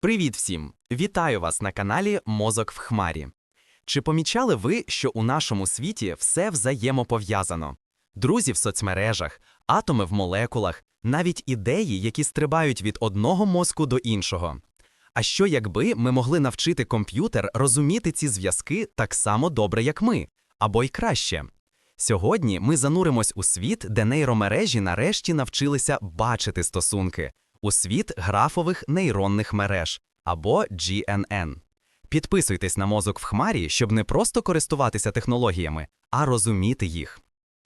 Привіт всім! Вітаю вас на каналі Мозок в Хмарі. Чи помічали ви, що у нашому світі все взаємопов'язано? Друзі в соцмережах, атоми в молекулах, навіть ідеї, які стрибають від одного мозку до іншого. А що якби ми могли навчити комп'ютер розуміти ці зв'язки так само добре, як ми, або й краще? Сьогодні ми зануримось у світ, де нейромережі нарешті навчилися бачити стосунки, у світ графових нейронних мереж або GNN. Підписуйтесь на мозок в хмарі, щоб не просто користуватися технологіями, а розуміти їх.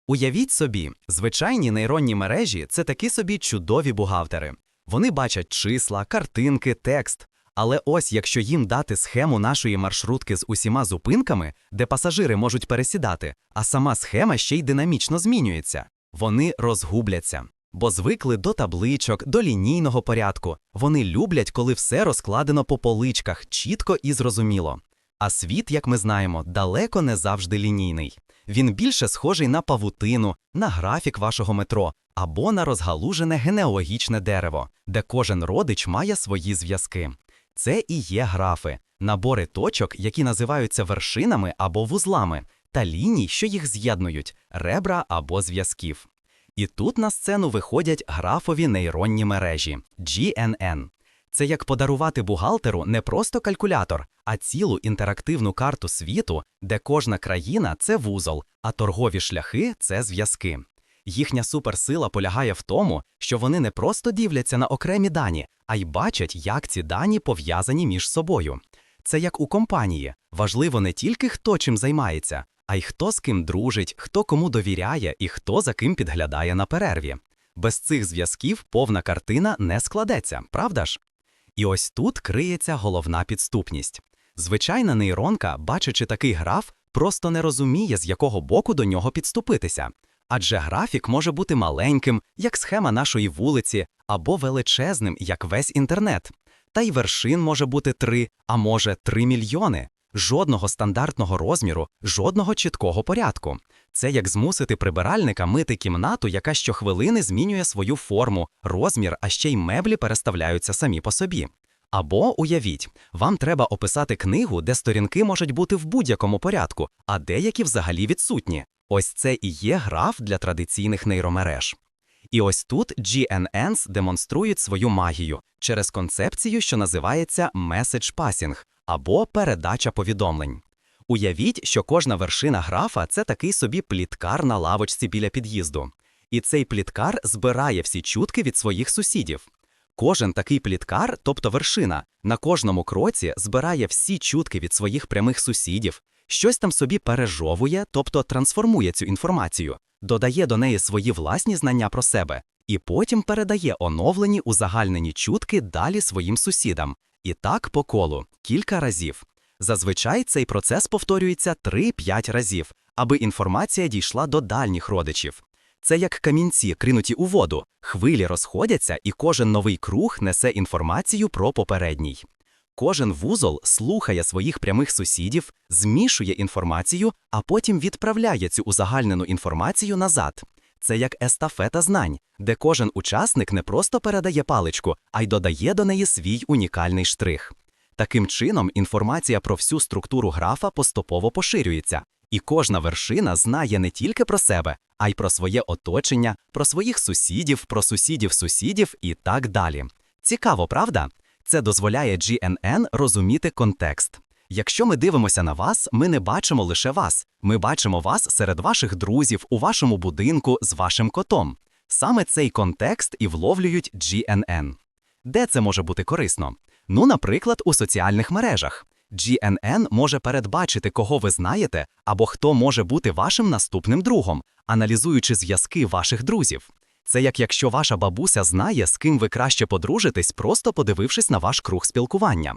Уявіть собі, звичайні нейронні мережі це такі собі чудові бухгалтери. Вони бачать числа, картинки, текст. Але ось якщо їм дати схему нашої маршрутки з усіма зупинками, де пасажири можуть пересідати, а сама схема ще й динамічно змінюється, вони розгубляться. Бо звикли до табличок, до лінійного порядку. Вони люблять, коли все розкладено по поличках, чітко і зрозуміло. А світ, як ми знаємо, далеко не завжди лінійний. Він більше схожий на павутину, на графік вашого метро або на розгалужене генеалогічне дерево, де кожен родич має свої зв'язки. Це і є графи, набори точок, які називаються вершинами або вузлами, та ліній, що їх з'єднують, ребра або зв'язків. І тут на сцену виходять графові нейронні мережі GNN. Це як подарувати бухгалтеру не просто калькулятор, а цілу інтерактивну карту світу, де кожна країна це вузол, а торгові шляхи це зв'язки. Їхня суперсила полягає в тому, що вони не просто дивляться на окремі дані, а й бачать, як ці дані пов'язані між собою. Це як у компанії. Важливо не тільки хто чим займається, а й хто з ким дружить, хто кому довіряє і хто за ким підглядає на перерві. Без цих зв'язків повна картина не складеться, правда ж? І ось тут криється головна підступність. Звичайна нейронка, бачачи такий граф, просто не розуміє, з якого боку до нього підступитися. Адже графік може бути маленьким, як схема нашої вулиці, або величезним, як весь інтернет. Та й вершин може бути три, а може три мільйони. Жодного стандартного розміру, жодного чіткого порядку. Це як змусити прибиральника мити кімнату, яка щохвилини змінює свою форму, розмір, а ще й меблі переставляються самі по собі. Або уявіть, вам треба описати книгу, де сторінки можуть бути в будь-якому порядку, а деякі взагалі відсутні. Ось це і є граф для традиційних нейромереж. І ось тут GNNs демонструють свою магію через концепцію, що називається message passing або передача повідомлень. Уявіть, що кожна вершина графа це такий собі пліткар на лавочці біля під'їзду. І цей пліткар збирає всі чутки від своїх сусідів. Кожен такий пліткар, тобто вершина, на кожному кроці збирає всі чутки від своїх прямих сусідів, щось там собі пережовує, тобто трансформує цю інформацію, додає до неї свої власні знання про себе, і потім передає оновлені узагальнені чутки далі своїм сусідам. І так по колу, кілька разів. Зазвичай цей процес повторюється 3-5 разів, аби інформація дійшла до дальніх родичів. Це як камінці, кринуті у воду, хвилі розходяться, і кожен новий круг несе інформацію про попередній. Кожен вузол слухає своїх прямих сусідів, змішує інформацію, а потім відправляє цю узагальнену інформацію назад. Це як естафета знань, де кожен учасник не просто передає паличку, а й додає до неї свій унікальний штрих. Таким чином, інформація про всю структуру графа поступово поширюється, і кожна вершина знає не тільки про себе, а й про своє оточення, про своїх сусідів, про сусідів сусідів і так далі. Цікаво, правда? Це дозволяє GNN розуміти контекст. Якщо ми дивимося на вас, ми не бачимо лише вас. Ми бачимо вас серед ваших друзів, у вашому будинку з вашим котом. Саме цей контекст і вловлюють GNN. Де це може бути корисно? Ну, наприклад, у соціальних мережах. GNN може передбачити, кого ви знаєте, або хто може бути вашим наступним другом, аналізуючи зв'язки ваших друзів. Це як якщо ваша бабуся знає, з ким ви краще подружитесь, просто подивившись на ваш круг спілкування.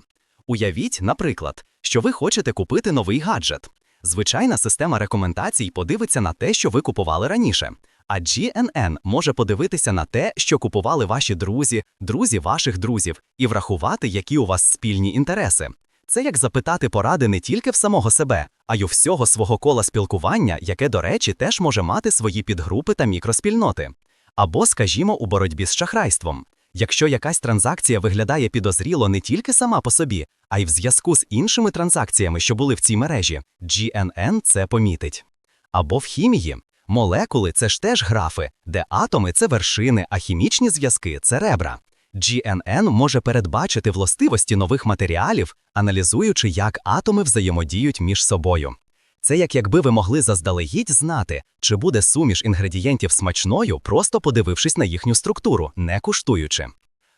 Уявіть, наприклад, що ви хочете купити новий гаджет. Звичайна система рекомендацій подивиться на те, що ви купували раніше. А GNN може подивитися на те, що купували ваші друзі, друзі ваших друзів, і врахувати, які у вас спільні інтереси. Це як запитати поради не тільки в самого себе, а й у всього свого кола спілкування, яке, до речі, теж може мати свої підгрупи та мікроспільноти. Або, скажімо, у боротьбі з шахрайством. Якщо якась транзакція виглядає підозріло не тільки сама по собі, а й в зв'язку з іншими транзакціями, що були в цій мережі, GNN це помітить. Або в хімії. Молекули це ж теж графи, де атоми це вершини, а хімічні зв'язки це ребра. GNN може передбачити властивості нових матеріалів, аналізуючи, як атоми взаємодіють між собою. Це як якби ви могли заздалегідь знати, чи буде суміш інгредієнтів смачною, просто подивившись на їхню структуру, не куштуючи.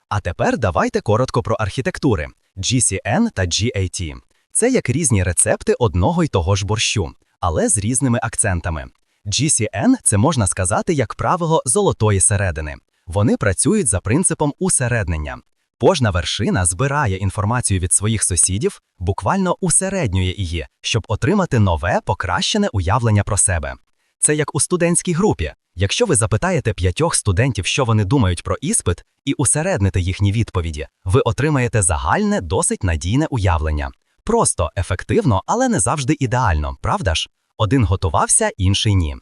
А тепер давайте коротко про архітектури GCN та GAT. Це як різні рецепти одного й того ж борщу, але з різними акцентами. GCN – це можна сказати як правило золотої середини. Вони працюють за принципом усереднення. Кожна вершина збирає інформацію від своїх сусідів, буквально усереднює її, щоб отримати нове, покращене уявлення про себе. Це як у студентській групі. Якщо ви запитаєте п'ятьох студентів, що вони думають про іспит, і усередните їхні відповіді, ви отримаєте загальне, досить надійне уявлення. Просто, ефективно, але не завжди ідеально, правда ж? Один готувався, інший ні.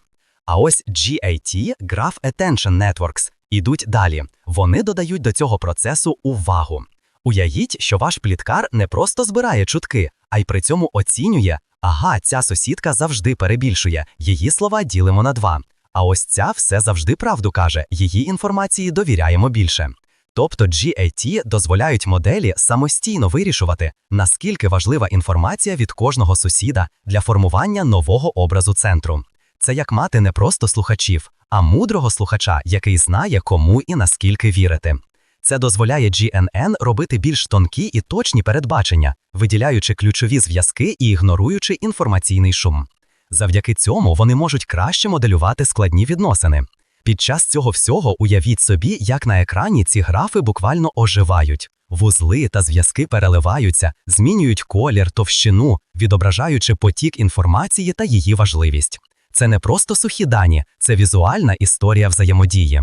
А ось GAT – Graph Attention Networks – ідуть далі. Вони додають до цього процесу увагу. Уявіть, що ваш пліткар не просто збирає чутки, а й при цьому оцінює, ага, ця сусідка завжди перебільшує, її слова ділимо на два. А ось ця все завжди правду каже, її інформації довіряємо більше. Тобто GAT дозволяють моделі самостійно вирішувати, наскільки важлива інформація від кожного сусіда для формування нового образу центру. Це як мати не просто слухачів, а мудрого слухача, який знає, кому і наскільки вірити. Це дозволяє GNN робити більш тонкі і точні передбачення, виділяючи ключові зв'язки і ігноруючи інформаційний шум. Завдяки цьому вони можуть краще моделювати складні відносини. Під час цього всього уявіть собі, як на екрані ці графи буквально оживають. Вузли та зв'язки переливаються, змінюють колір, товщину, відображаючи потік інформації та її важливість. Це не просто сухі дані, це візуальна історія взаємодії.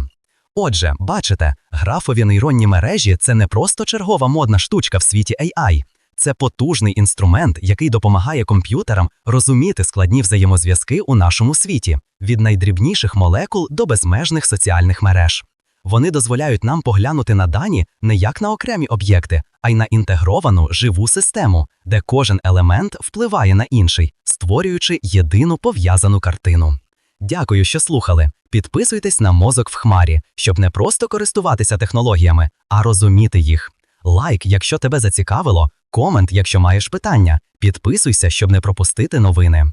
Отже, бачите, графові нейронні мережі це не просто чергова модна штучка в світі AI. Це потужний інструмент, який допомагає комп'ютерам розуміти складні взаємозв'язки у нашому світі від найдрібніших молекул до безмежних соціальних мереж. Вони дозволяють нам поглянути на дані не як на окремі об'єкти, а й на інтегровану живу систему, де кожен елемент впливає на інший, створюючи єдину пов'язану картину. Дякую, що слухали. Підписуйтесь на мозок в хмарі, щоб не просто користуватися технологіями, а розуміти їх. Лайк, якщо тебе зацікавило, комент, якщо маєш питання. Підписуйся, щоб не пропустити новини.